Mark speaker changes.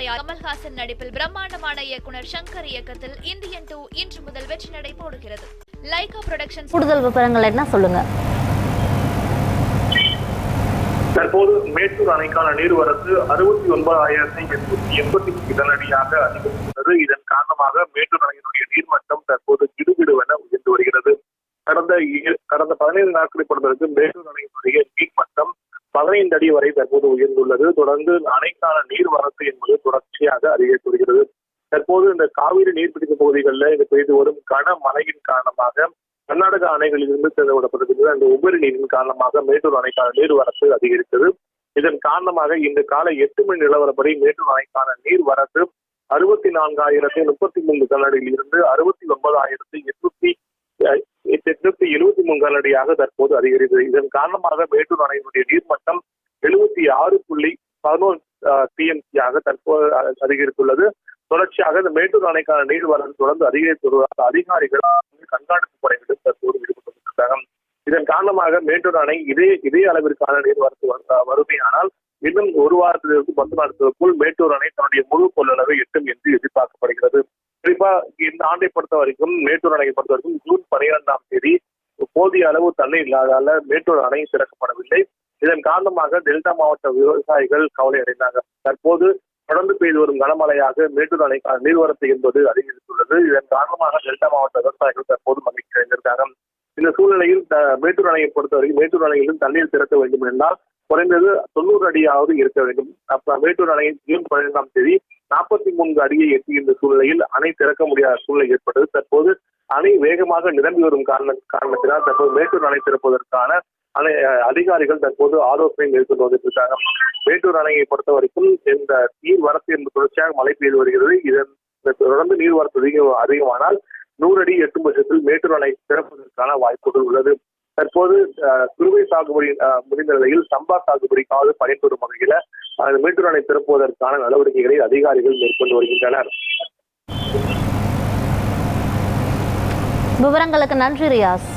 Speaker 1: தயார் கமல்ஹாசன் நடிப்பில் பிரம்மாண்டமான இயக்குனர் சங்கர் இயக்கத்தில் இந்தியன் டூ இன்று முதல் வெற்றி நடை போடுகிறது. லைகா புரொடக்ஷன்ஸ்
Speaker 2: கூடுதல் விவரங்கள் என்ன சொல்லுங்க.
Speaker 3: தற்போது மேட்டூர் அணைக்கான நீர்வரத்து அறுபத்தி ஒன்பதாயிரத்தி எட்நூத்தி எண்பத்தி இதனடியாக அதிகரித்துள்ளது. இதன் காரணமாக மேட்டூர் அணையினுடைய நீர்மட்டம் தற்போது கிடுகிடுவென உயர்ந்து வருகிறது. கடந்த கடந்த பதினைந்து நாட்களை பொறுத்தவரைக்கு மேட்டூர் அணையினுடைய நீர்மட்டம் பதினைந்து அடி வரை தற்போது உயர்ந்துள்ளது. தொடர்ந்து அணைக்கான நீர்வரத்து என்பது தொடர்ச்சியாக அதிகரித்து வருகிறது. தற்போது இந்த காவிரி நீர்பிடிப்பு பகுதிகளில் இது பெய்து வரும் கனமழையின் காரணமாக கர்நாடக அணைகளிலிருந்து திறந்துவிடப்பட்டிருக்கிறது. அந்த உபரி நீரின் காரணமாக மேட்டூர் அணைக்கான நீர்வரத்து அதிகரித்தது. இதன் காரணமாக இன்று காலை எட்டு மணி நிலவரப்படி மேட்டூர் அணைக்கான நீர்வரத்து அறுபத்தி நான்காயிரத்தி முப்பத்தி மூன்று கனடியில் இருந்து அறுபத்தி ஒன்பதாயிரத்தி எழுபத்தி தற்போது அதிகரித்தது. இதன் காரணமாக மேட்டூர் அணையினுடைய நீர்மட்டம் எழுபத்தி ஆறு புள்ளி பதினோரு டிஎம்சியாக தற்போது அதிகரித்துள்ளது. தொடர்ச்சியாக இந்த மேட்டூர் அணைக்கான நீர்வரத்து தொடர்ந்து அதிகரித்து வருவதாக அதிகாரிகள் கண்காணிப்பு படைகளும் தற்போது ஈடுபட்டுள்ளனர். இதன் காரணமாக மேட்டூர் அணை இதே இதே அளவிற்கான நீர்வரத்து வந்த- வருமையானால் இன்னும் ஒரு வாரத்திலிருந்து பத்து நாட்களுக்குள் மேட்டூர் அணை தன்னுடைய முழு கொள்ளளவை எட்டும் என்று எதிர்பார்க்கப்படுகிறது. குறிப்பா இந்த ஆண்டை பொறுத்த வரைக்கும் மேட்டூர் அணையை பொறுத்த வரைக்கும் ஜூன் பனிரெண்டாம் தேதி போதிய அளவு தண்ணீர் இல்லாதால மேட்டூர் அணை திறக்கப்படவில்லை. இதன் காரணமாக டெல்டா மாவட்ட விவசாயிகள் கவலை அடைந்தாங்க தற்போது தொடர்ந்து பெய்து வரும் கனமழையாக மேட்டூர் அணைக்கான நீர்வரத்து என்பது அதிகரித்துள்ளது. இதன் காரணமாக டெல்டா மாவட்ட விவசாயிகள் தற்போது மகிழ்ச்சி அடைந்திருக்காங்க இந்த சூழ்நிலையில் மேட்டூர் அணையை பொறுத்தவரைக்கும் மேட்டூர் அணையிலும் தண்ணீர் திறக்க வேண்டும் என்றால் குறைந்தது தொண்ணூறு அடியாவது இருக்க வேண்டும். அப்ப மேட்டூர் அணை ஜூன் பதினைந்தாம் தேதி நாற்பத்தி மூன்று அடியை எட்டியிருந்த சூழ்நிலையில் அணை திறக்க முடியாத சூழ்நிலை ஏற்பட்டது. தற்போது அணை வேகமாக நிரம்பி வரும் காரண காரணத்தினால் தற்போது மேட்டூர் அணை திறப்பதற்கான அணை அதிகாரிகள் தற்போது ஆலோசனை மேற்கொண்டு வந்துட்டு மேட்டூர் அணையை பொறுத்த வரைக்கும் இந்த நீர் வரத்து என்பது தொடர்ச்சியாக மழை பெய்து வருகிறது. இதன் தொடர்ந்து நீர்வரத்து அதிகம் அதிகமானால் நூறு அடி எட்டும் பட்சத்தில் மேட்டூர் அணை திறப்பதற்கான வாய்ப்புகள் உள்ளது. தற்போது அஹ், குறுவை சாகுபடி முடிந்த நிலையில் சம்பா சாகுபடிக்காவது பயன்பெறும் வகையில மேட்டூர் அணை திறப்புவதற்கான நடவடிக்கைகளை அதிகாரிகள் மேற்கொண்டு வருகின்றனர்.
Speaker 2: விவரங்களுக்கு நன்றி ரியாஸ்.